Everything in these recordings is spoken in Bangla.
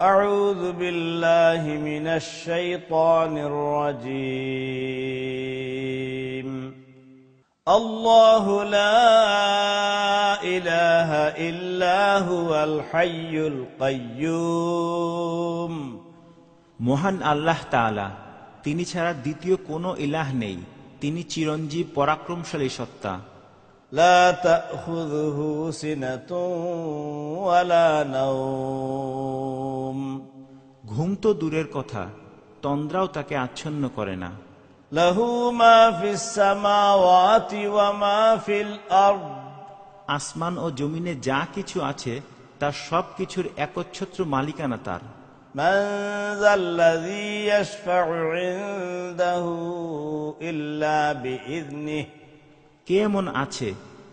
أعوذ بالله من الشيطان الرجيم الله لا إله إلا هو الحي القيوم মহান আল্লাহ তাআলা তিনি ছাড়া দ্বিতীয় কোনো ইলাহ নেই তিনি চিরঞ্জীব পরাক্রমশালী সত্তা لا تأخذه سنة ولا نوم ঘুম তো দূরের কথা তন্দ্রাও তাকে আচ্ছন্ন করে না له ما في السماوات وما في الأرض আসমান ও জমিনে যা কিছু আছে তার সব কিছুর একচ্ছত্র মালিকানা তার من ذا الذي يشفع عنده إلا بإذنه কে এমন আছে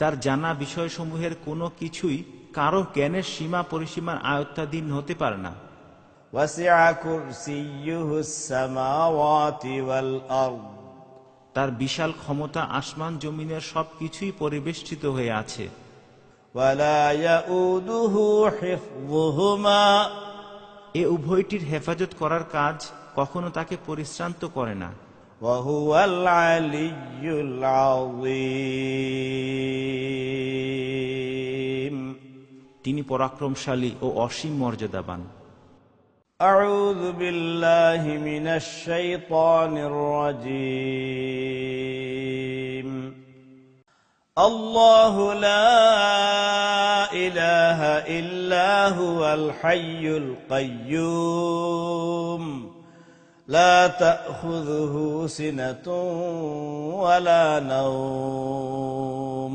তার জানা বিষয়সমূহের কোনো কিছুই কারো জ্ঞানের সীমা পরিসীমার আয়ত্তাধীন হতে পারে না وسع كرسيه السماوات والأرض তার বিশাল ক্ষমতা আসমান জমিনের সব কিছুই পরিবেষ্টিত হয়ে আছে ولا يؤوده حفظهما এ উভয়টির হেফাজত করার কাজ কখনো তাকে পরিশ্রান্ত করে না وهو العلي العظيم তিনি পরাক্রমশালী ও অসীম মর্যাদাবান أعوذ بالله من الشيطان الرجيم الله لا إله إلا هو الحي القيوم لا تأخذه سنة ولا نوم